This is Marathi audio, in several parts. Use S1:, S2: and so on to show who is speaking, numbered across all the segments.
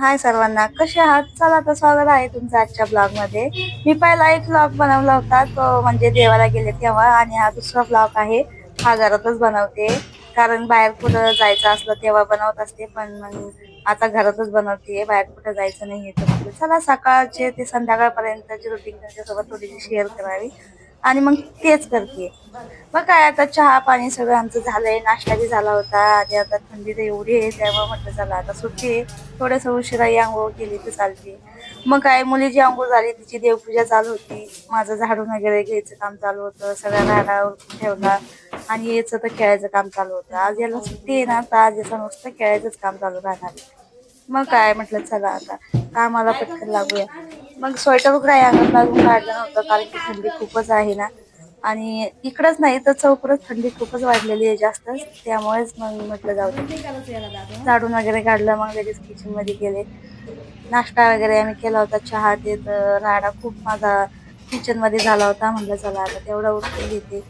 S1: हाय सर्वांना कसे आहात? चला तर स्वागत आहे तुमचं आजच्या ब्लॉगमध्ये मी पहिला एक ब्लॉग बनवला होता तो म्हणजे देवाला गेले तेव्हा आणि हा दुसरा ब्लॉग आहे हा घरातच बनवते. कारण बाहेर कुठं जायचं असलं तेव्हा बनवत असते पण मग आता घरातच बनवते बाहेर कुठं जायचं नाही तर चला सकाळचे ते संध्याकाळपर्यंतची रुटीन त्यांच्यासोबत थोडीशी शेअर करावी. आणि मग तेच करते. मग काय आता चहा पाणी सगळं आमचं झालंय. नाश्ता बी झाला होता. आणि आता थंडी तर एवढी आहे त्यामुळे म्हटलं चला आता सुट्टी आहे. थोडस उशिरा आंघोळ केली तर चालते. मग काय मुलीची आंघोळ झाली तिची देवपूजा चालू होती. माझं झाडून वगैरे घ्यायचं काम चालू होतं. सगळ्या राडा ठेवला. आणि याचं तर खेळायचं काम चालू होतं. आज याला सुट्टी आहे ना तर आज याचं नुसतं खेळायचंच काम चालू राहणार आहे. मग काय म्हटलं चला आता. कामाला पटकन लागूया. मग स्वेटर वगैरे अंगात लागून काढलं नव्हतं कारण की थंडी खूपच आहे ना. आणि इकडंच नाही तर चौकडच थंडी खूपच वाढलेली आहे जास्तच त्यामुळेच मग म्हटलं जाऊ दे. झाडून वगैरे काढलं मग लगेच किचनमध्ये गेले. नाश्ता वगैरे आम्ही केला होता चहा ते तर राडा खूप माझा किचनमध्ये झाला होता म्हटलं चला आता तेवढा उठून घेते.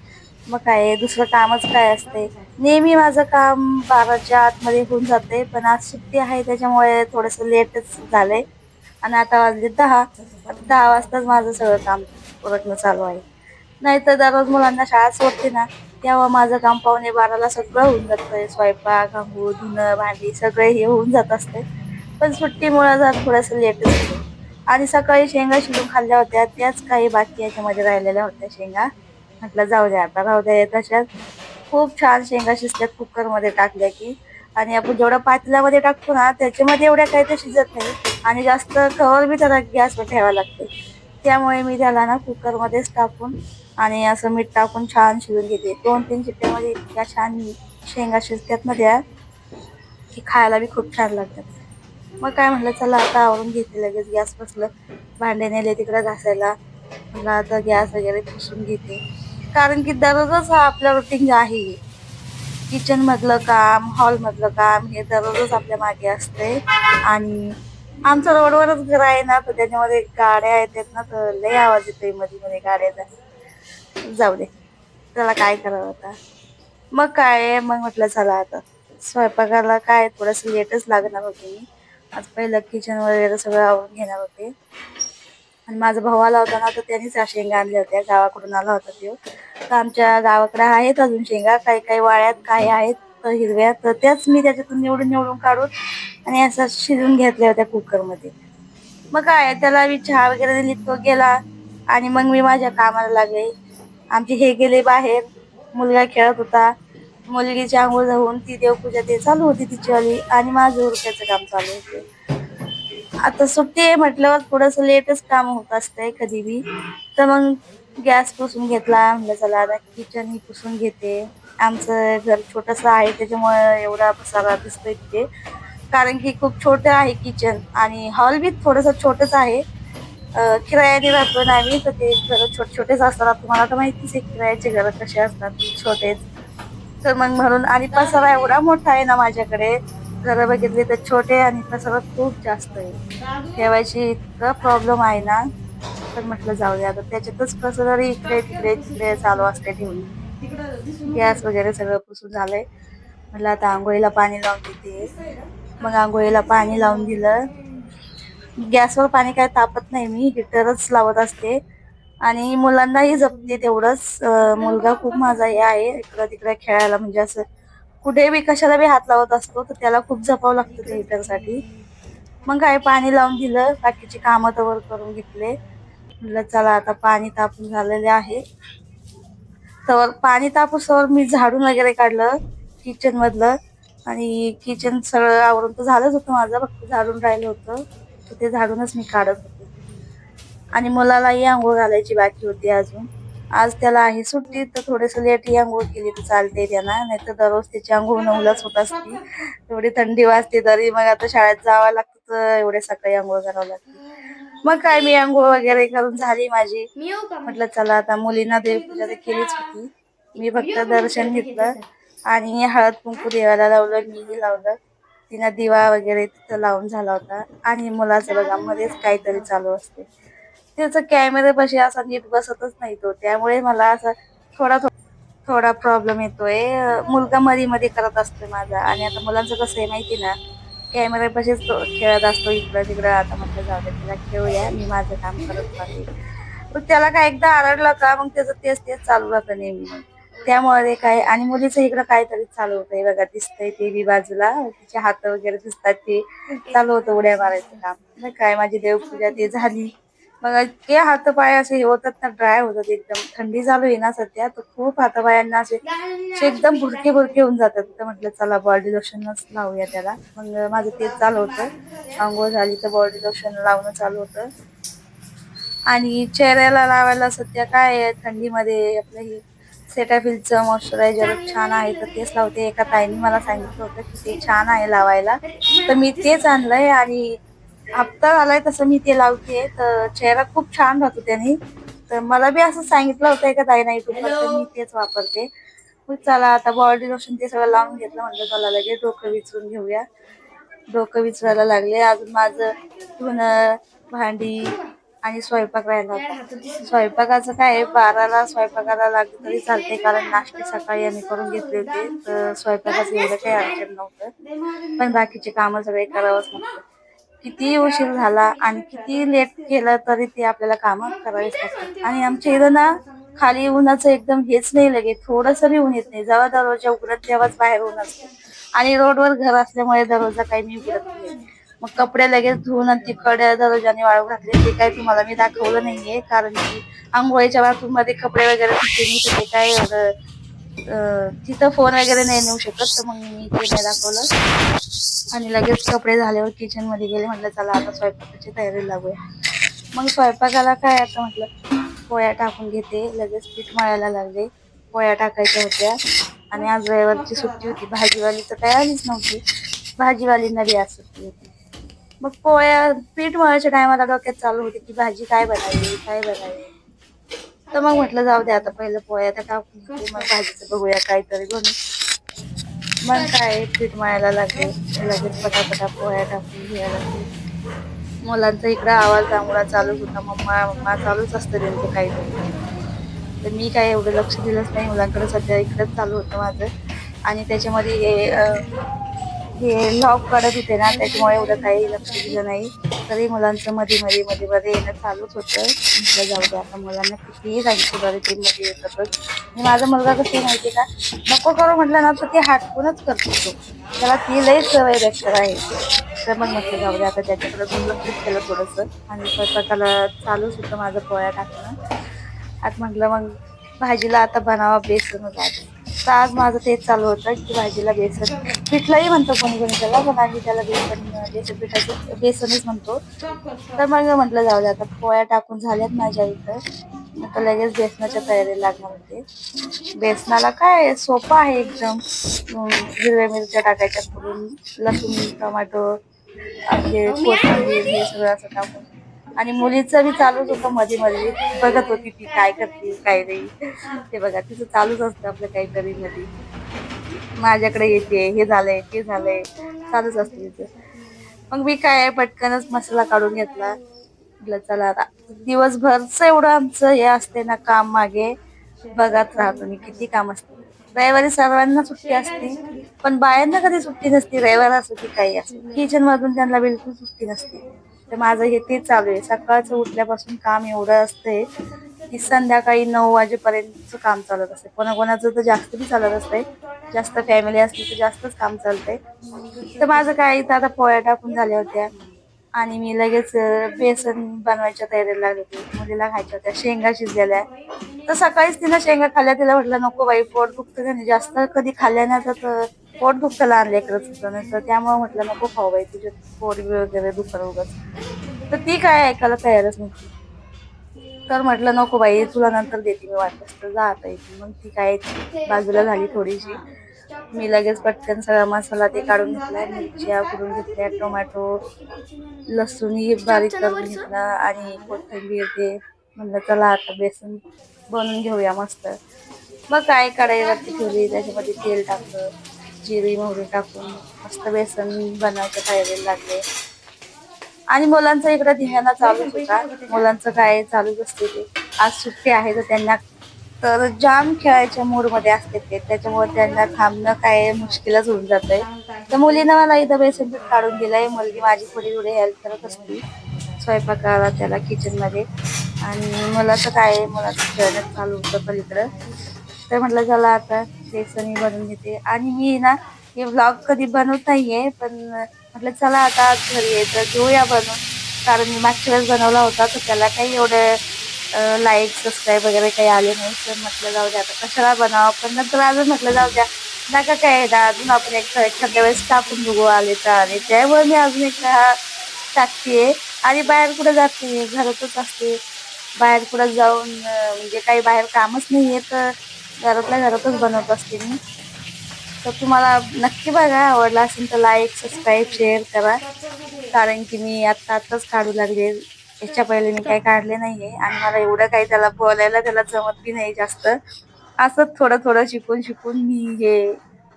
S1: मग काय दुसरं कामच काय असते नेहमी माझं काम बाराच्या आतमध्ये होऊन जाते पण आज सुट्टी आहे त्याच्यामुळे थोडंसं लेटच झालंय. आणि आता वाजले दहा. आता दहा वाजताच माझं सगळं काम उरकणं चालू आहे. नाहीतर दररोज मुलांना शाळा सोडते ना तेव्हा माझं काम पावणे बाराला सगळं होऊन जातं स्वयंपाक आंघोळ धुणं भांडी सगळे हे होऊन जात असते. पण सुट्टीमुळे जर थोडंसं लेटच होतं. आणि सकाळी शेंगा शिजून खाल्ल्या होत्या त्याच काही बाकी याच्यामध्ये राहिलेल्या होत्या शेंगा. म्हटलं जाऊ द्या आता राहू द्या तशाच. खूप छान शेंगा शिजल्यात कुकरमध्ये टाकल्या की. आणि आपण जेवढ्या पातेल्यामध्ये टाकतो ना त्याच्यामध्ये एवढ्या काही ते शिजत नाही आणि जास्त कवर बी त्याला गॅसवर ठेवावं लागते. त्यामुळे मी त्याला ना कुकरमध्येच टाकून आणि असं मीठ टाकून छान शिजून घेते. दोन तीन शिट्ट्यामध्ये इतक्या छान शेंगा शिजतात ना त्या की खायला बी खूप छान लागतात. मग काय म्हटलं चला आता आवरून घेते लगेच गॅस बसलं. भांडे नेले तिकडे घासायला. म्हटलं आता गॅस वगैरे पुसून घेते. कारण की दररोजच हा आपला रुटीन आहे किचन मधलं काम हॉल मधलं काम हे दररोजच आपल्या मागे असते. आणि आमचं रोडवरच घर आहे ना तर त्याच्यामध्ये गाड्या येतात ना तर लय आवाज येतोयमध्ये मध्ये गाड्याचा. जाऊ दे त्याला काय करावं आता? मग काय मग म्हटलं चला आता. स्वयंपाकाला काय थोडस लेटच लागणार होते मी. आज पहिलं किचन वगैरे सगळं आवरून घेणार होते. आणि माझा भाऊ आला होता ना तर त्यांनीच शेंगा आणल्या होत्या. गावाकडून आला होता तो तर आमच्या गावाकडे आहेत अजून शेंगा. काही काही वाळ्यात काही आहेत तर हिरव्या. तर त्याच मी त्याच्यातून निवडून निवडून काढून आणि असं शिजून घेतल्या होत्या कुकरमध्ये. मग काय त्याला मी चहा वगैरे दिली तो गेला आणि मग मी माझ्या कामाला लागले. आमचे हे गेले बाहेर मुलगा खेळत होता. मुलगीची आंघोळ जाऊन ती देवपूजा ते चालू होती तिचीवाली आणि माझं उरक्याचं काम चालू होते. आता सुट्टी आहे म्हटल्यावर थोडस लेटच काम होत असतंय कधी बी. तर मग गॅस पुसून घेतला म्हणलं चला आता किचन ही पुसून घेते. आमचं घर छोटस आहे त्याच्यामुळे एवढा पसारा दिसतोय तिथे. कारण की खूप छोटं आहे किचन आणि हॉल बी थोडंसं छोटंच आहे. किरायाने राहतो ना आम्ही तर ते घर छोटे छोटेच असतात. तुम्हाला तर माहितीच आहे किरायाचे घर कसे असतात छोटेच. तर मग म्हणून आणि पसारा एवढा मोठा आहे ना माझ्याकडे घरं बघितले तर छोटे आणि पसारा खूप जास्त आहे. ठेवायची इतका प्रॉब्लेम आहे ना. तर म्हटलं जाऊ दे आता त्याच्यातच कसं तरी इकडे तिकडे तिकडे चालू असते ठेवून. गॅस वगैरे सगळं पुसून झालंय. म्हटलं आता आंघोळीला पाणी लावून देते. मग आंघोळीला पाणी लावून दिलं. गॅसवर पाणी काय तापत नाही मी हिटरच लावत असते. आणि मुलांनाही जपते तेवढंच. मुलगा खूप माझा हे आहे इकडं तिकडे खेळायला. म्हणजे असं कुठे बी कशाला बी हात लावत असतो तर त्याला खूप जपावं लागतं ते हिटरसाठी. मग काय पाणी लावून दिलं. बाकीची कामं तर करून घेतले. म्हटलं चला आता पाणी तापून झालेले आहे. तर पाणी तापूसवर मी झाडून वगैरे काढलं किचन मधलं. आणि किचन सगळं आवरून तर झालंच होतं माझं फक्त झाडून राहिलं होतं. तर ते झाडूनच मी काढत होते. आणि मुलालाही आंघोळ घालायची बाकी होती अजून. आज त्याला आहे सुट्टी तर थोडेस लेट ही आंघोळ केली तर चालते त्यांना. नाही तर दररोज त्याची आंघोळ नऊलाच होत असते. एवढी थंडी वाजते तरी मग आता शाळेत जावं लागतं तर एवढे सकाळी आंघोळ करावं लागते. मग काय मी आंघोळ वगैरे करून झाली माझी. म्हटलं चला आता मुलींना देवपूजा तर केलीच होती. मी फक्त दर्शन घेतलं. आणि हळद कुंकू देवाला लावलं मीही लावलं. तिनं दिवा वगैरे तिथं लावून झाला होता. आणि मुलाचं बघा मध्येच काहीतरी चालू असते. त्याचा कॅमेऱ्यापाशी असा नीट बसतच नाही तो. त्यामुळे मला असा थोडा थोडा प्रॉब्लेम येतोय. मुलगा मध्ये मध्ये करत असतोय माझा. आणि आता मुलांचं कसं आहे माहिती ना? कॅमेऱ्यापाशीच तो खेळत असतो इकडं तिकडं. आता म्हटलं जाऊ दे तिला खेळूया. मी माझं काम करत राहते. मग त्याला काय एकदा आरडलं का? मग त्याचं तेच तेच चालू राहतं नेहमी. मग त्यामुळे काय आणि मुलीचं इकडं काहीतरी चालू होतंय बघा दिसतंय ते बी बाजूला. तिचे हात वगैरे दिसतात ते. चालू होतं उड्या मारायचं काम. काय माझी देवपूजा ते झाली. मग इतके हात पाय असे होतात ना ड्राय होतात एकदम. थंडी चालू आहे ना सध्या तर खूप हातपायांना असे एकदम भुरके भुरके होऊन जातात. तर म्हटलं चला बॉडी लोशनच लावूया त्याला. मग माझं तेच चालू होतं. आंघोळ झाली तर बॉडी लोशन लावणं चालू होतं. आणि चेहऱ्याला लावायला सध्या काय आहे? थंडीमध्ये आपलं हे सेटाफिलचं मॉइश्चरायझर छान आहे. तर तेच लावते. एका ताईने मला सांगितलं होतं की ते छान आहे लावायला. तर मी तेच आणलंय आणि हप्ता आलाय तसं मी ते लावते. तर चेहरा खूप छान राहतो त्याने. तर मला बी असं सांगितलं होतं एका ताई युट्यूबवर मी तेच वापरते. मग चला आता बॉडी लोशन ते सगळं लावून घेतलं म्हटलं चला लगेच डोकं विचरून घेऊया. डोकं विचरायला लागले. अजून माझं धुणं भांडी आणि स्वयंपाक राहिला होता स्वयंपाकाचं काय बाराला स्वयंपाकाला लागलं तरी चालते कारण नाश्ते सकाळी आम्ही करून घेतले होते तर स्वयंपाकाचं एवढं काही अडचण नव्हतं. पण बाकीचे कामं सगळे करावंच लागतं. किती उशीर झाला आणि किती लेट केलं तरी ते आपल्याला कामं करावीच लागतात. आणि आमच्या इथं ना खाली उन्हाचं एकदम हेच नाही लगे थोडस बी ऊन येत नाही. जेव्हा दरवाजा उघडत तेव्हाच बाहेर ऊन असतं. आणि रोडवर घर असल्यामुळे दरवाजा काही मी उघडत. नाही मग कपडे लगेच धुवून आणि तिकडे दरोजाने वाळू घातले. ते काही तुम्हाला मी दाखवलं नाहीये कारण की आंघोळीच्या बाथरूममध्ये कपडे वगैरे धुतले मी ते काय तिथं फोन वगैरे नाही नेऊ शकत तर मग मी ते नाही दाखवलं. आणि लगेच कपडे झाल्यावर किचनमध्ये गेले म्हटलं चला आता स्वयंपाकाची तयारी लागूया मग स्वयंपाकाला काय आता म्हटलं पोळ्या टाकून घेते लगेच पीठ मळायला लागले. पोळ्या टाकायच्या होत्या. आणि आज रविवारची सुट्टी होती भाजीवाली तर काय आलीच नव्हती. भाजीवालींना बी आज सुट्टी होती. मग पोळ्या पीठ मळायच्या टायमाला डोक्यात चालू होते की भाजी काय बनावी काय बनावी. तर मग म्हटलं जाऊ दे आता पहिलं पोळ्या तर टाकून मग भाजीचं बघूया काहीतरी बनू मग काय पीठ मळायला लागले. लगेच पटापटा पोळ्या टाकून घ्यायला लागेल. मुलांचा इकडं आवाज दांगडा चालूच होता. मम्मा मम्मा चालूच असतं त्यांचं काहीतरी. तर मी काय एवढं लक्ष दिलंच नाही. मुलांकडे सध्या इकडंच चालू होतं माझं. आणि त्याच्यामध्ये हे लॉक काढत होते ना त्याच्यामुळे एवढं काही लक्ष दिलं नाही. तरी मुलांचं मध्ये मध्ये मध्ये मध्ये येणं चालूच होतं. म्हटलं जाऊ दे आता मुलांना कितीही सांगितलं बरं ते मध्ये येतातच आणि माझा मुलगा कसं आहे माहिती का? नको करू म्हटलं ना तर ते हाटकूनच करतो तो. त्याला ती लई सवय बेकार आहे. तर मग म्हटलं जाऊ दे आता त्याच्याकडे दुर्लक्षित केलं थोडंसं. आणि स्वयंपाकाला चालूच होतं माझं पोळ्या टाकणं. आज म्हटलं मग भाजीला आता बनावा बेसनच आज तर आज माझं तेच चालू होतं की भाजीला बेसन. पिठलंही म्हणतो कोणी कोणी त्याला पण आम्ही त्याला बेसन बेसन पिठाचं बेसनच म्हणतो. तर मग म्हटलं जाऊ दे आता पोळ्या टाकून झाल्यात माझ्या इथं. आता लगेच बेसनाच्या तयारी लागणार होते. बेसनाला काय सोपं आहे एकदम. हिरव्या मिरच्या टाकायच्या करून लसूण टोमॅटो आपले कोथिंबीर हे सगळं असं टाकून. आणि मुलीचं बी चालूच होतं मध्ये मध्ये बघत होती ती काय करते काय नाही. ते बघा तिचं चालूच असतं आपलं काहीतरी मध्ये माझ्याकडे येते हे झालंय ते झालंय. चालूच असतं तिचं. मग मी काय पटकनच मसाला काढून घेतला. चला आता दिवसभरच एवढं आमचं हे असते ना काम मागे. बघत राहतो मी किती काम असते. रविवारी सर्वांना सुट्टी असते पण बायांना कधी सुट्टी नसते रविवार असो की काही असो किचन मधून त्यांना बिलकुल सुट्टी नसते. तर माझं हे तेच चालू आहे. सकाळचं उठल्यापासून काम एवढं असतंय की संध्याकाळी नऊ वाजेपर्यंतचं काम चालत असते. कोणाकोणाचं तर जास्त बी चालत असते. जास्त फॅमिली असली तर जास्तच काम चालतंय. तर माझं काय इथं आता पोळ्या टाकून झाल्या होत्या. आणि मी लगेच बेसन बनवायच्या तयारीला लागले होते. मुलीला खायच्या होत्या. शेंगा शिजलेल्या. तर सकाळीच तिनं शेंगा खाल्ल्या. तिला म्हटलं नको बाई पोट दुखतं का नाही जास्त कधी खाल्ल्या नाही तर पोट दुखतं लहान लेकरं सुद्धा नसतं त्यामुळे म्हटलं नको खाऊ बाई तुझे पोट वगैरे दुखत उगाच. तर ती काय ऐकायला तयारच नव्हती. तर म्हटलं नको बाई तुला नंतर देते मी वाटत तर जा आता इथे मग ती काय बाजूला झाली थोडीशी. मी लगेच पटकन सगळा मसाला ते काढून घेतला मिरच्या करून घेतल्या टोमॅटो लसूण बारीक करून घेतला आणि कोथिंबीर ते म्हणलं चला आता बेसन बनवून घेऊया मस्त. मग काय कढईवरती ठेवली त्याच्यामध्ये तेल टाकलं. जिरी मोहरी टाकून मस्त बेसन बनवायचं तयारीला लागले. आणि मुलांचं इकडे धिंगाणा चालूच होता. मुलांचं काय चालूच असते ते. आज सुट्टी आहे तर त्यांना तर जाम खेळायच्या मूडमध्ये असते ते. त्याच्यामुळे त्यांना थांबणं काय मुश्किलच होऊन जातंय. तर मुलीनं मला इथं बेसन पीठ काढून दिलंय. मुलगी माझी थोडी थोडी हेल्प करत असते. स्वयंपाकाला त्याला किचनमध्ये. आणि मुलाचं काय आहे, मुलाचं खेळणं चालू होतं पलीकडं. तर म्हटलं चला आता बेसनी बनवून घेते. आणि मी ना हे व्लॉग कधी बनवत नाहीये पण म्हटलं चला आता आज घरी यायचं घेऊया बनवून. कारण मी मागच्या वेळेस बनवला होता तर त्याला काही एवढं लाईक सबस्क्राईब वगैरे काही आले नाही. तर म्हटलं जाऊ द्या आता कशाला बनावं? पण नंतर अजून म्हटलं जाऊ द्या नका काय ना अजून आपण एक एखाद्या वेळेस टाकून बघू आले तर आले. त्यामुळे मी अजून एकदा टाकते आणि बाहेर कुठं जाते? घरातच असते. बाहेर कुठं जाऊन म्हणजे काही बाहेर कामच नाही आहे तर घरातल्या घरातच बनवत असते मी. तर तुम्हाला नक्की बघा आवडला असेल तर लाईक सबस्क्राईब शेअर करा. कारण की मी आत्ता आत्ताच काढू लागले. याच्या पहिले मी काही काढले नाही आहे आणि मला एवढं काही त्याला बोलायला त्याला जमत बी नाही जास्त. असंच थोडं थोडं शिकून शिकून मी हे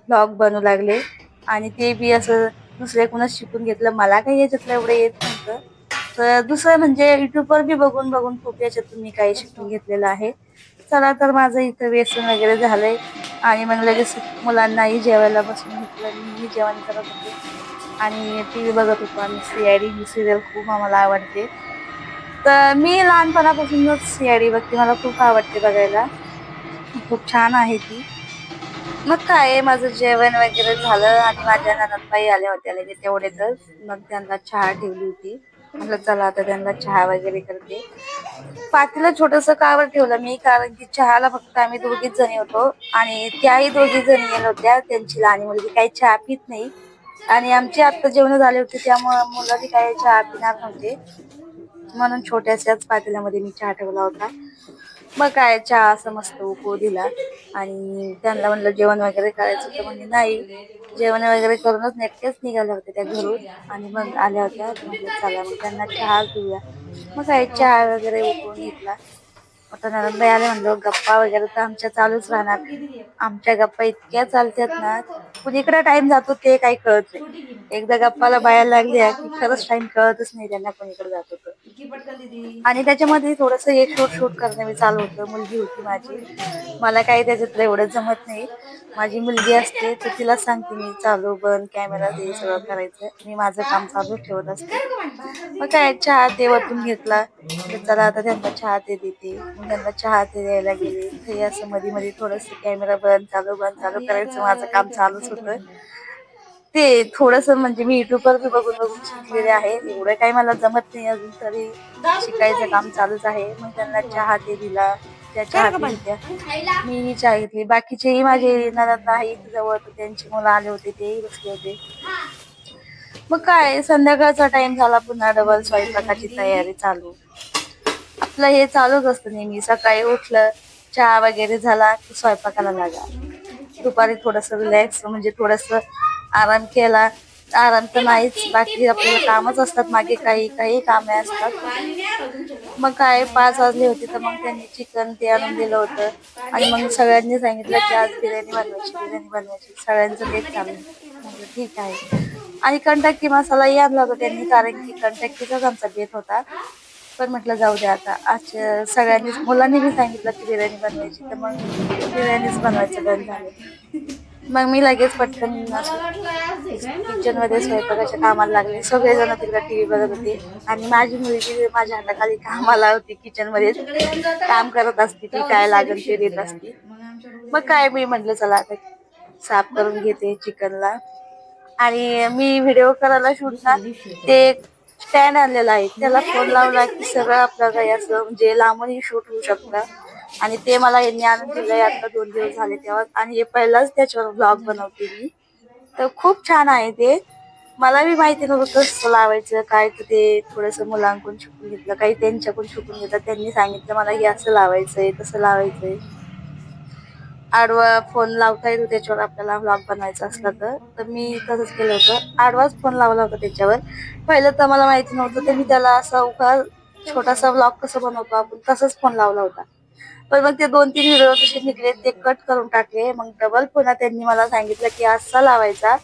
S1: ब्लॉग बनवू लागले. आणि ते बी असं दुसऱ्याकडूनच शिकून घेतलं. मला काही याच्यातलं एवढं येत नव्हतं. तर दुसरं म्हणजे युट्यूबवर बी बघून बघून खूप याच्यातून मी काही शिकून घेतलेलं आहे. चला तर माझं इथं व्यसन वगैरे झालंय. आणि मग लगेच मुलांनाही जेवायला बसून घेतलं. मीही जेवण करत होते. आणि टी व्ही बघत होतो आम्ही. सी आय डी ही सिरियल खूप आम्हाला आवडते. तर मी लहानपणापासूनच सी आय डी बघते. मला खूप आवडते बघायला. खूप छान आहे ती. मग काय माझं जेवण वगैरे झालं आणि माझ्या ननदबाई आल्या होत्या लगेच तेवढेच मग त्यांना चहा ठेवली होती. म्हटलं चला आता त्यांना चहा वगैरे करते. पातीला छोटस कावर ठेवलं मी कारण की चहाला फक्त आम्ही दोघीच जणी होतो आणि त्याही दोघी जणी येत होत्या. त्यांची लहान मुलगी काही चहा पित नाही. आणि आमची आत्ता जेवण झाले होते त्यामुळे मुलं बी काही चहा पिणार नव्हते. म्हणून छोट्याशाच पातेल्यामध्ये मी चहा ठेवला होता. मग काय चहा असं मस्त उकळू दिला. आणि त्यांना म्हणलं जेवण वगैरे करायचं तर म्हणजे नाही जेवण वगैरे करूनच नेटकेच निघाल्या होत्या त्या घरून. आणि मग आल्या होत्या. म्हटलं चला मग त्यांना चहा पिऊया. मग काय चहा वगैरे उकळून घेतला. आता नंदबाई आले म्हणलो गप्पा वगैरे तर आमच्या चालूच राहणार. आमच्या गप्पा इतक्या चालतात ना कुणीकडे टाइम जातो ते काही कळत नाही. एकदा गप्पाला बाहेर लागल्या की खरंच टाइम कळतच नाही त्यांना कोणीकडे जात होतं. आणि त्याच्यामध्ये थोडस एक शूट शूट करणं मी चालू होतं. मुलगी होती माझी. मला काही त्याच्यातलं एवढं जमत नाही. माझी मुलगी असते तर तिला सांगते मी चालू बंद कॅमेरा ते सगळं करायचं. मी माझं काम चालू ठेवत असते. मग काय चहा ते वतून घेतला. तर चला आता त्यांना चहा ते देते. त्यांना चहा ते द्यायला गेले. ते असं मध्ये मध्ये थोडस कॅमेरा बंद चालू बंद चालू करायचं. माझं काम चालूच होतं. ते थोडस म्हणजे मी युट्यूबवर बी बघून बघून शिकलेले आहे. एवढं काही मला जमत नाही अजून तरी शिकायचं काम चालूच आहे. मग त्यांना चहा ते दिला. त्या चहा मी मीही चहा घेतली. बाकीचेही माझे ननद आहे जवळ त्यांची मुलं आले होते तेही बसले होते. मग काय संध्याकाळचा टाइम झाला. पुन्हा डबल स्वयंपाकाची तयारी चालू. आपलं हे चालूच असतं नेहमी. सकाळी उठलं चहा वगैरे झाला की स्वयंपाकाला लागा. दुपारी थोडस रिलॅक्स म्हणजे थोडस आराम केला. आराम तर नाहीच बाकी आपल्याला कामच असतात. मागे काही काही कामे असतात. मग काय पाच वाजले होते तर मग त्यांनी चिकन ते आणून दिलं होतं. आणि मग सगळ्यांनी सांगितलं की आज बिर्याणी बनवायची बिर्याणी बनवायची. सगळ्यांचं ते चालू म्हणजे ठीक आहे. आणि कंटक्की मसालाही आणला होता त्यांनी कारण की कंटक्कीचाच आमचा बेत होता. पण म्हटलं जाऊ द्या आता. आज सगळ्यांनीच मुलांनी बी सांगितलं की बिर्याणी बनवायची. तर मग बिर्याणीच बनवायचं बंद झालं. मग मी लगेच पटकन किचनमध्ये स्वयंपाकाच्या कामाला लागले. सगळेजण तिकडे टीव्ही बघत होते. आणि माझी मुलगी माझ्या हाताखाली कामाला होती. किचनमध्ये काम करत असते ती काय लागेल ते देत असते. मग काय मी म्हटलं चला आता साफ करून घेते चिकनला. आणि मी व्हिडिओ करायला शूट ना ते स्टँड आणलेला आहे. त्याला फोन लावला की सगळं आपलं काही असं म्हणजे लांबूनही शूट होऊ शकतं. आणि ते मला यांनी आणून दिलंय. आता दोन दिवस झाले तेव्हा आणि हे पहिलाच त्याच्यावर ब्लॉग बनवते मी. तर खूप छान आहे ते. मला बी माहिती नव्हतं कसं लावायचं काय तर ते थोडंसं मुलांकडून शिकून घेतलं काही त्यांच्याकडून शिकून घेतलं. त्यांनी सांगितलं मला हे असं लावायचंय तसं लावायचंय. आडवा फोन लावता येतो त्याच्यावर आपल्याला व्लॉग बनवायचा असला तर. तर मी तसंच केलं होतं. आडवाच फोन लावला होता त्याच्यावर. पहिलं तर मला माहिती नव्हतं तर मी त्याला असा उभा छोटासा व्लॉग कसं बनवतो आपण तसंच फोन लावला होता. पण मग ते दोन तीन व्हिडिओ कसे निघले ते कट करून टाकले. मग डबल पुन्हा त्यांनी मला सांगितलं की असा लावायचा.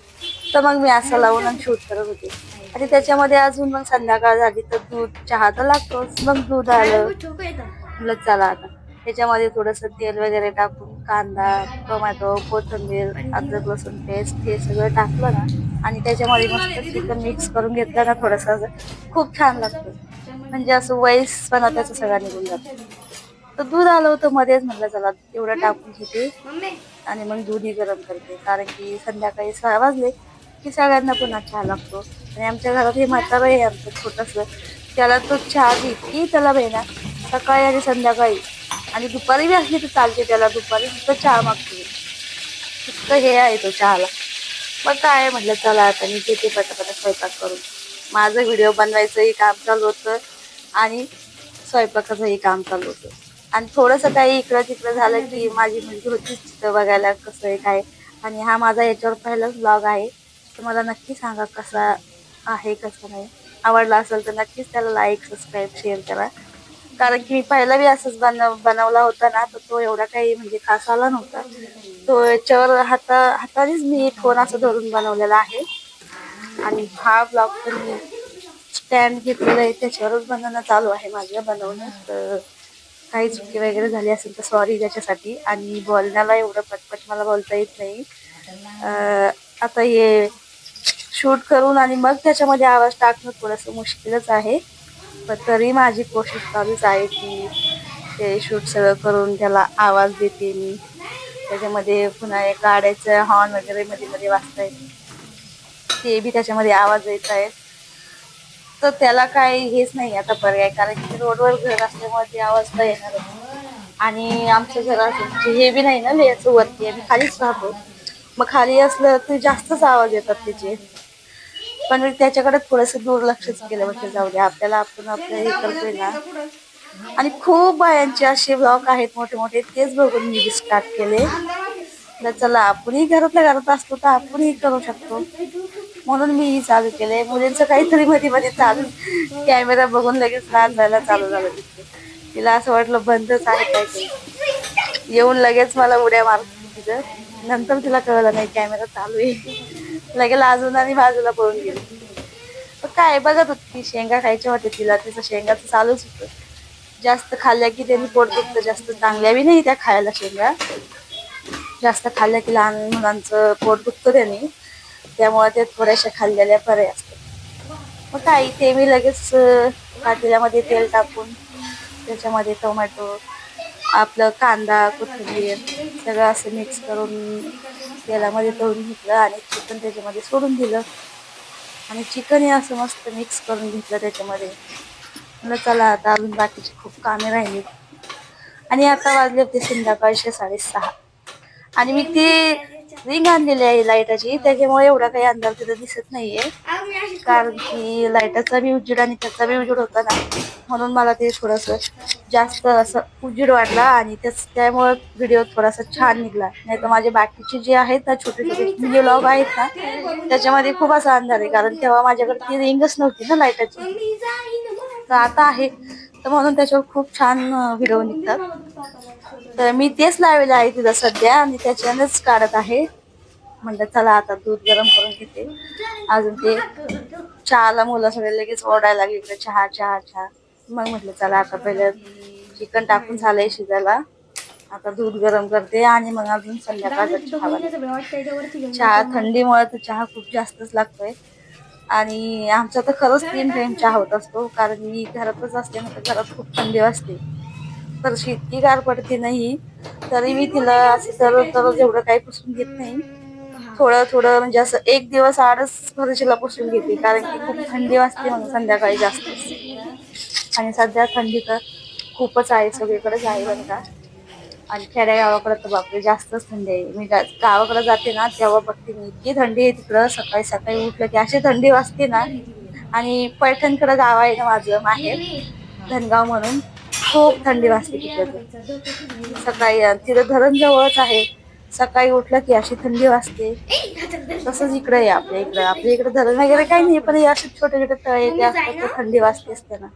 S1: तर मग मी असा लावून आणि शूट करत होते. आणि त्याच्यामध्ये अजून मग संध्याकाळ झाली तर दूध चहा तर लागतोच. मग दूध आलं. चला आता. त्याच्यामध्ये थोडंसं तेल वगैरे टाकून कांदा टोमॅटो कोथिंबीर अद्रक लसूण पेस्ट हे सगळं टाकलं ना आणि त्याच्यामध्ये मस्त चिकन मिक्स करून घेतलं ना थोडंसं असं खूप छान लागतं. म्हणजे असं वयसपणा त्याचा सगळा निघून जातो. तर दूध आलं होतं मध्येच म्हटलं चला एवढं टाकून घेते. आणि मग दूधही गरम करते. कारण की संध्याकाळी सहा वाजले की सगळ्यांना पुन्हा चहा लागतो. आणि आमच्या घरात हे म्हातारं आहे आमचं छोटंसं. त्याला तो चहा इतकी त्याला भेना सकाळी आणि संध्याकाळी. आणि दुपारी बी असली तर चालते त्याला दुपारी फक्त चहा मागते. फक्त हे आहे तो चहाला. मग काय म्हटलं चला आता मी घेते पटापट स्वयंपाक करून. माझं व्हिडिओ बनवायचंही काम चालू होतं आणि स्वयंपाकाचंही काम चालू होतं. आणि थोडंसं काही इकडं तिकडं झालं की माझी मुलगी होतीच तिथं बघायला कसं आहे काय आणि हा माझा याच्यावर पहिलाच ब्लॉग आहे. तर मला नक्की सांगा कसा आहे कसं नाही. आवडला असेल तर नक्कीच त्याला लाईक सबस्क्राईब शेअर करा. कारण की मी पहिला बी असंच बनव बनवला होता ना तर तो एवढा काही म्हणजे खास आला नव्हता. तो याच्यावर हाता हातानेच मी फोन असं धरून बनवलेला आहे. आणि हा ब्लॉग पण मी स्टँड घेतलेलं आहे त्याच्यावरच बनवणं चालू आहे माझ्या बनवणं तर काही चुकी वगैरे झाली असेल तर सॉरी त्याच्यासाठी. आणि बोलण्याला एवढं पटपट मला बोलता येत नाही. आता हे शूट करून आणि मग त्याच्यामध्ये आवाज टाकणं थोडंसं मुश्किलच आहे. पण तरी माझी कोशिश चालूच आहे की ते शूट सगळं करून त्याला आवाज देते मी. त्याच्यामध्ये पुन्हा एक गाड्याचं हॉर्न वगैरे मध्ये मध्ये वाजतायत ते बी त्याच्यामध्ये आवाज येत आहेत. तर त्याला काही हेच नाही आता पर्याय कारण की रोडवर घर असल्यामुळे ते आवाज तर येणार आणि आमचं घर असं म्हणजे हे बी नाही ना लेचं वरती आम्ही खालीच राहतो. मग खाली असलं तर जास्तच आवाज येतात त्याचे. पण मी त्याच्याकडे थोडंसं दुर्लक्षच केलं म्हणजे जाऊ दे आपल्याला आपण आपलं हे करतोय ना. आणि खूप बायांचे असे ब्लॉग आहेत मोठे मोठे तेच बघून मी स्टार्ट केले. तर चला आपणही घरातल्या घरात असतो तर आपणही करू शकतो. म्हणून मी चालू केले. मुलींचं काहीतरी मध्ये मध्ये चालू कॅमेरा बघून लगेच लहान जायला चालू झालं. तिथे तिला असं वाटलं बंदच आहे काय येऊन लगेच मला उड्या मारत तिथं. नंतर तिला कळलं नाही कॅमेरा चालू आहे. लगेच अजून आणि बाजूला पळून गेली. पण काय बघत होती शेंगा खायच्या होत्या तिला. तिचं शेंगाचं चालूच होतं. जास्त खाल्ल्या की त्यांनी पोट दुखतं जास्त. चांगल्या बी नाही त्या खायला शेंगा. जास्त खाल्ल्या की लहान मुलांचं पोट दुखतं त्यांनी. त्यामुळे ते थोड्याशा खाल्लेल्या बऱ्या असतात. मग काय ते मी लगेच पातेल्यामध्ये तेल टाकून त्याच्यामध्ये टोमॅटो आपलं कांदा कोथिंबीर सगळं असं मिक्स करून तेलामध्ये तळून घेतलं आणि चिकन त्याच्यामध्ये सोडून दिलं. आणि चिकन हे असं मस्त मिक्स करून घेतलं त्याच्यामध्ये. म्हणलं चला आता अजून बाकीची खूप कामे राहिली. आणि आता वाजले होते संध्याकाळचे साडेसहा. आणि मी ती रिंग आणलेली आहे लाईटाची. त्याच्यामुळे एवढा काही अंधार तिथं दिसत नाहीये. कारण की लाईटाचा बी उजेड आणि त्याचा बी उजेड होता ना. म्हणून मला ते थोडस जास्त असं उजेड वाटला आणि त्याच त्यामुळे व्हिडिओ थोडासा छान निघला. नाही तर माझे बाकीचे जे आहेत ना छोटे छोटे व्हिडिओ लॉग आहेत ना त्याच्यामध्ये खूप असा अंधार आहे. कारण तेव्हा माझ्याकडे ती रिंगच नव्हती ना लाईटाची. तर आता आहे. तर म्हणून त्याच्यावर खूप छान व्हिडिओ निघतात. तर मी तेच लावलेलं आहे तिथं सध्या आणि त्याच्यानंच काढत आहे. म्हणलं चला आता दूध गरम करून घेते. अजून ते चहाला मुलं सगळे लगेच ओढायला लागली इकडे चहा चहा चहा. मग म्हटलं चला आता पहिलं चिकन टाकून झालंय शिजायला. आता दूध गरम करते आणि मग अजून संध्याकाळचा चहा चहा थंडीमुळे तर चहा खूप जास्तच लागतोय. आणि आमचा तर खरंच तीन टाइम चहा होत असतो कारण मी घरातच असते ना तर घरात खूप थंडी वाजते तर इतकी गार पडते नाही तरी मी तिला असं तर दररोज एवढं काही पुसून घेत नाही. थोडं थोडं म्हणजे असं एक दिवस आडच फरशीला पुसून घेते कारण की खूप थंडी वाजते म्हणून संध्याकाळी जास्त. आणि सध्या थंडी तर खूपच आहे सगळीकडेच आहे बरं का. आणि खेड्या गावाकडे तर बापरे जास्तच थंडी आहे. मी गावाकडे जाते ना तेव्हा बघते मी इतकी थंडी आहे तिकडं. सकाळी सकाळी उठलं की अशी थंडी वाजते ना. आणि पैठणकडं गाव आहे ना माझं माहेर धनगाव म्हणून. खूप थंडी वाजते तिकडे. सकाळी तिथं धरण जवळच आहे. सकाळी उठलं की अशी थंडी वाजते. तसंच इकडे आहे आपल्या इकडं. आपल्या इकडे धरण वगैरे काही नाही पण या असे छोटे छोटे तळे ते असतात तर थंडी असते ना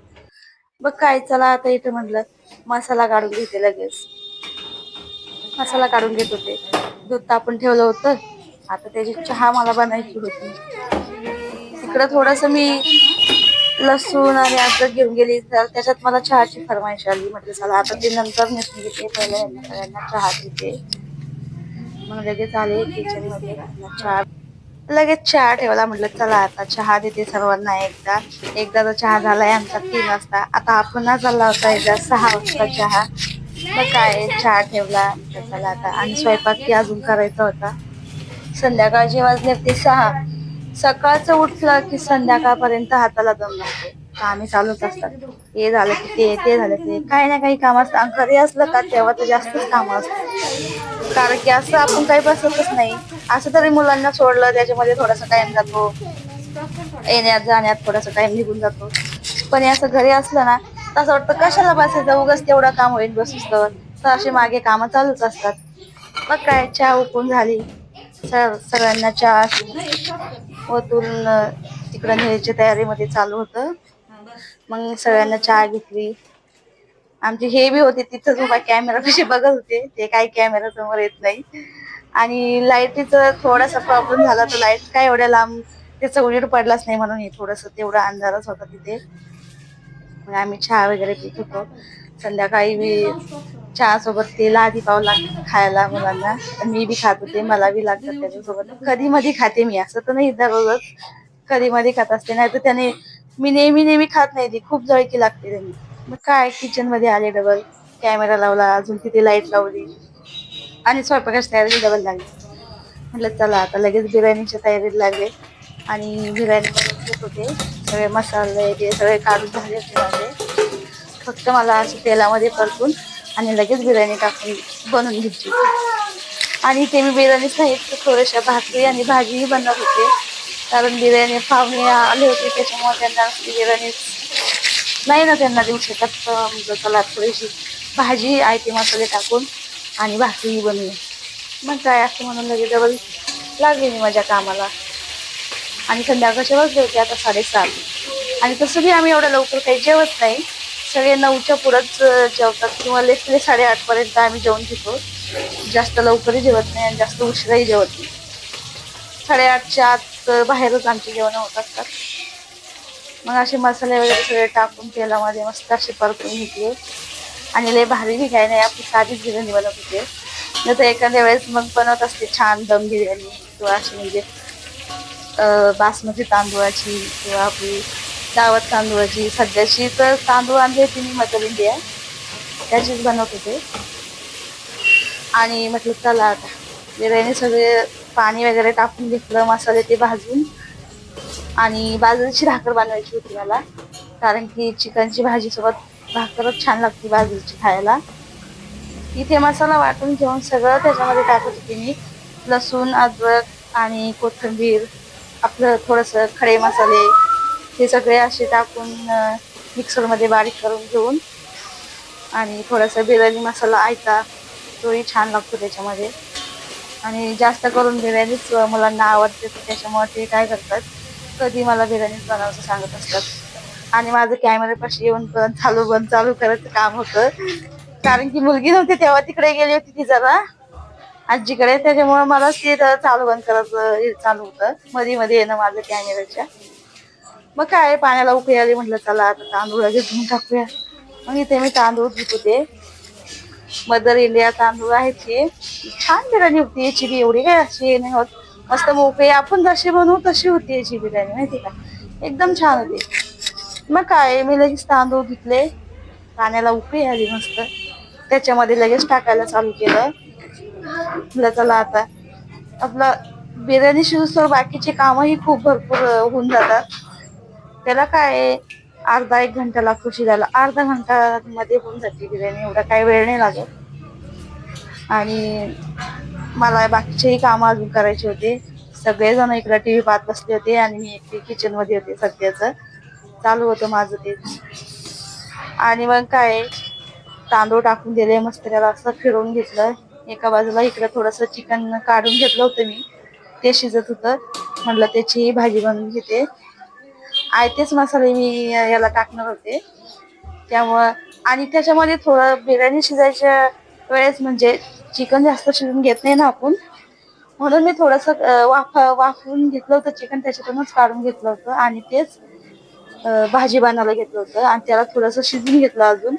S1: बघ काय चला आता इथं म्हटलं मसाला काढून घेते लगेच. मसाला काढून घेत होते. दूध तापून ठेवलं होतं. आता त्याची चहा मला बनायची होती. इकडं थोडस मी लसूण आणि असं घेऊन गेली. तर त्याच्यात मला चहाची फरमाईश आली. म्हटलं चला आता ते नंतर नेसून घेते. पहिले यांना सगळ्यांना चहा देते. मग लगेच आले किचनमध्ये चहा लगेच चहा ठेवला. म्हटलं चला आता चहा देते सर्वांना एकदा. एकदा तर चहा झालाय आमचा तीन वाजता. आता आपण ना चालला होता एकदा सहा वाजता चहा. मग काय चहा ठेवला. चला आता. आणि स्वयंपाक की अजून करायचा होता. संध्याकाळचे वाजले ते सहा. सकाळचं उठलं की संध्याकाळपर्यंत हाताला दम लागतो. कामे चालूच असतात. हे झालं की ते ते झालं ते. काही ना काही काम असतं घरी असलं का तेव्हा तर जास्तच कामं असतात. कारण की असं आपण काही बसतच नाही. असं तरी मुलांना सोडलं त्याच्यामध्ये थोडासा टाइम जातो. येण्यात जाण्यात थोडासा टाइम निघून जातो. पण असं घरी असलं ना तसं वाटतं कशाला बसायचं? उगाच तेवढं काम होईल बसूच तर तर असे मागे कामं चालूच असतात. मग काय? चहा उकून झाली. सर सगळ्यांना चहा. वतून तिकडं न्यायच्या तयारीमध्ये चालू होतं. मग सगळ्यांना चहा घेतली. आमची हे बी होते तिथंच उभा कॅमेरा कशी बघत होते. ते काही कॅमेरा समोर येत नाही. आणि लाईटीचा थोडासा प्रॉब्लेम झाला तर लाइट काय एवढ्या लांब त्याचा उजेड पडलाच नाही म्हणून हे थोडस तेवढा अंधारच होता तिथे. मग आम्ही चहा वगैरे पित होतो. संध्याकाळी मी चहा सोबत ते लादी पाव लागतं खायला मुलांना. मी बी खात होते मला बी लागतं त्याच्यासोबत. कधी मधी खाते मी असं तर नाही दररोजच कधी मधी खात असते नाही तर त्याने मी नेहमी नेहमी खात नाही ती खूप जळकी लागते त्यांनी. मग काय किचनमध्ये आले डबल कॅमेरा लावला अजून तिथे लाइट लावली. आणि स्वयंपाकाची तयारी डबल लागली. म्हटलं चला आता लगेच बिर्याणीच्या तयारीत लागले. आणि बिर्याणी बनवून होते. सगळे मसाले ते सगळे काढून झाले होते फक्त मला असं तेलामध्ये परतून आणि लगेच बिर्याणी टाकून बनवून घ्यायची. आणि ते मी बिर्याणी नाही तर थोड्याशा भाकरी आणि भाजीही बनवत होते. कारण बिर्याणी पाहुणे आले होते त्याच्यामुळे त्यांना बिर्याणी नाही ना त्यांना देऊ शकत. म्हटलं चला थोडीशी भाजी आयते मसाले टाकून आणि भाकरीही बनवून मग काय असं म्हणून लगेच डबल लागली मी माझ्या कामाला. आणि संध्याकाळचे वाजले होते आता साडेसात. आणि तसं बी आम्ही एवढं लवकर काही जेवत नाही. सगळे नऊच्या पुढंच जेवतात किंवा लेटले साडेआठ पर्यंत आम्ही जेवण घेतो. जास्त लवकरही जेवत नाही आणि जास्त उशिराही जेवत नाही. साडेआठच्या आत बाहेरच आमची जेवणं होत असतात मग असे मसाले वगैरे सगळे टाकून तेलामध्ये मस्त असे परतून घेतले. आणि लय भारी बी काय नाही आपली साधीच बिर्याणी बनवत होते. नाही तर एखाद्या वेळेस मग बनवत असते छान दम बिर्याणी किंवा अशी म्हणजे बासमती तांदूळाची किंवा आपली दावत तांदूळाची. सध्याची तर तांदूळ आणली होती मी मदर इंडिया. त्याचीच बनवत होते. आणि म्हटलं चला आता. बिर्याणी सगळे पाणी वगैरे टाकून घेतलं मसाले ते भाजून. आणि बाजरीची भाकर बनवायची होती मला. कारण की चिकनची भाजीसोबत भाकरच छान लागते बाजरीची खायला. इथे मसाला वाटून घेऊन सगळं त्याच्यामध्ये टाकत होते मी. लसूण अद्रक आणि कोथिंबीर आपलं थोडंसं खडे मसाले हे सगळे असे टाकून मिक्सरमध्ये बारीक करून घेऊन आणि थोडासा बिर्याणी मसाला आयता तोही छान लागतो त्याच्यामध्ये. आणि जास्त करून बिर्याणीच मुलांना आवडते तर त्याच्यामुळे ते काय करतात कधी मला बिर्याणीच बनवायचं सांगत असतात. आणि माझं कॅमेऱ्यापाशी येऊन पण चालू बंद चालू करायचं काम होतं. कारण की मुलगी नव्हती तेव्हा तिकडे गेली होती ती जरा. आजीकडे त्याच्यामुळे मला ते चालू बंद करायचं हे चालू होतं. मध्ये मध्ये येणं माझं कॅमेऱ्याच्या मग काय पाण्याला उकळी आली म्हटलं चला आता तांदूळ लगेच टाकूया. मग इथे मी तांदूळ घेत होते. मदर इंडिया तांदूळ आहेत ते. छान बिर्याणी होती याची बी एवढी काय अशी हे नाही होत. मस्त मोकळी आपण जशी बनवू तशी होती याची बिर्याणी माहिती का? एकदम छान होती. मग काय मी लगेच तांदूळ धुतले. पाण्याला उकळी आली मस्त. त्याच्यामध्ये लगेच टाकायला चालू केलं. म्हटलं चला आता. आपलं बिर्याणी शिजूस्तोवर बाकीचे कामही खूप भरपूर होऊन जातात. त्याला काय अर्धा एक घंटा लागतो शिजायला अर्धा घंटा मध्ये होऊन जाते बिर्याणी एवढा काही वेळ नाही लागत. आणि मला बाकीचेही कामं अजून करायचे होते. सगळेजण इकडे टी व्ही पाहत बसले होते आणि मी एकटी किचनमध्ये होते सध्याच. चालू होतं माझं ते. आणि मग काय तांदूळ टाकून दिले मस्त त्याला असं फिरवून घेतलं. एका बाजूला इकडे थोडस चिकन काढून घेतलं होतं मी. ते शिजत होतं. म्हटलं त्याचीही भाजी बनवून घेते. आयतेच मसाले मी याला टाकणार होते. त्यामुळं आणि त्याच्यामध्ये थोडं बिर्याणी शिजायच्या वेळेस म्हणजे चिकन जास्त शिजून घेत नाही ना आपण. म्हणून मी थोडस वाफ वाफवून घेतलं होतं चिकन त्याच्यातूनच काढून घेतलं होतं आणि तेच भाजी बनवायला घेतलं होतं आणि त्याला थोडंसं शिजून घेतलं अजून.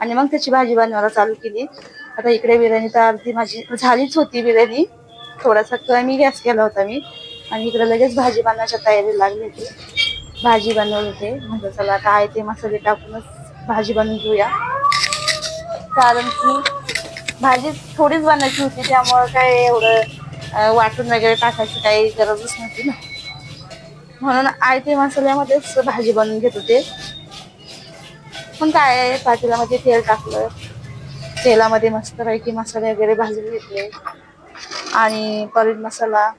S1: आणि मग त्याची भाजी बनवायला चालू केली. आता इकडे बिर्याणी तर अर्धी माझी झालीच होती बिर्याणी. थोडासा कमी गॅस केला होता मी. आणि इकडे लगेच भाजी बनवायच्या तयारी लागली होती. भाजी बनवत. होते म्हणजे चला काय ते मसाले टाकूनच भाजी बनवून घेऊया. कारण की भाजी थोडीच बनायची होती त्यामुळं काय एवढं वाटून वगैरे टाकायची काही गरजच नव्हती ना. म्हणून आयते मसाल्यामध्येच भाजी बनवून घेत होते. पण काय आहे, पातेल्यामध्ये तेल टाकलं. तेलामध्ये मस्तपैकी मसाले वगैरे भाजून घेतले. आणि पनीर मसाला.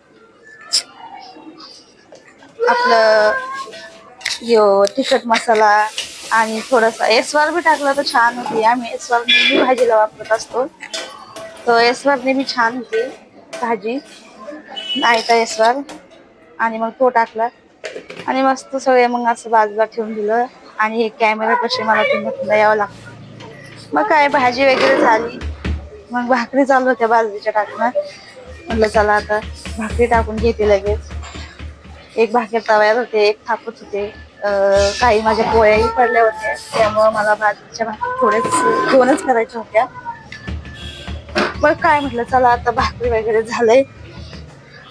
S1: आपलं यो तिखट मसाला आणि थोडासा. एसवार बी टाकला तर छान होती. आम्ही एसवार नेहमी भाजीला वापरत असतो. तर एसवार नेहमी छान होती भाजी. आयता एसवार आणि मग तो टाकला. आणि मस्त सगळे मग असं बाजूला ठेवून दिलं. आणि हे कॅमेरा कसे मला तुम्ही यावं लागतं मग काय भाजी वगैरे झाली. मग भाकरी चालू होत्या बाजरीच्या टाकणं म्हटलं चला आता भाकरी टाकून घेते लगेच. एक भाकर तव्यात होते एक थापत होते. काही माझ्या पोळ्याही पडल्या होत्या त्यामुळं मला भाकरीच्या भाकरी थोडेच दोनच करायच्या होत्या. मग काय म्हटलं चला आता भाकरी वगैरे झालंय.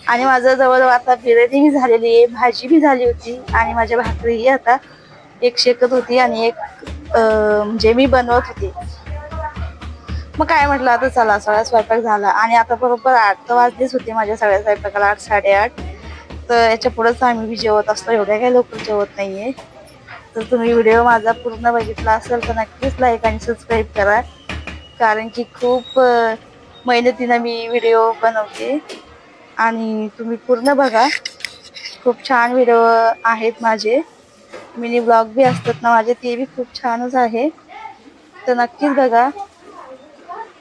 S1: आणि माझं जवळ आता बिर्याणी बी झालेली आहे भाजी बी झाली होती. आणि माझ्या भाकरीही आता एक शेकत होती आणि एक म्हणजे मी बनवत होती. मग काय म्हटलं आता चला सगळा स्वयंपाक झाला. आणि आता बरोबर आठ तर वाजलीच होते माझ्या सगळ्या स्वयंपाकाला आठ साडेआठ. तर याच्या पुढेच आम्ही बी जेवत असतो एवढ्या काही लवकर जेवत नाहीये. तर तुम्ही व्हिडिओ माझा पूर्ण बघितला असेल तर नक्कीच लाईक आणि सबस्क्राईब करा. कारण की खूप मेहनतीनं मी व्हिडिओ बनवते. आणि तुम्ही पूर्ण बघा. खूप छान व्हिडिओ आहेत माझे. मिनी ब्लॉग बी असतात ना माझे ते बी खूप छानच आहे. तर नक्कीच बघा.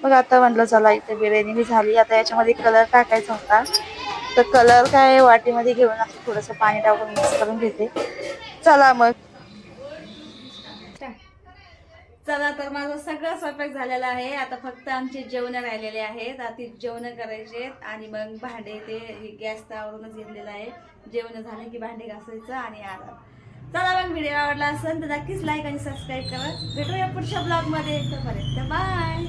S1: मग आता म्हणलं चला इथे बिर्याणी बी झाली. आता याच्यामध्ये कलर टाकायचा होता. तर कलर काय वाटीमध्ये घेऊन असं थोडंसं पाणी टाकून मिक्स करून घेते. चला मग. चला तर माझा सगळा स्वयंपाक झालेला आहे. आता फक्त आमचे जेवण राहिलेले आहेत आता जेवण करायचे आणि मग भांडे ते गॅस तावरूनच घेतलेलं आहे. जेवण झालं की भांडे घासायचं आणि आराम. चला मग व्हिडिओ आवडला असेल तर नक्कीच लाईक आणि सबस्क्राईब करा. भेटूया पुढच्या ब्लॉगमध्ये तोपर्यंत बाय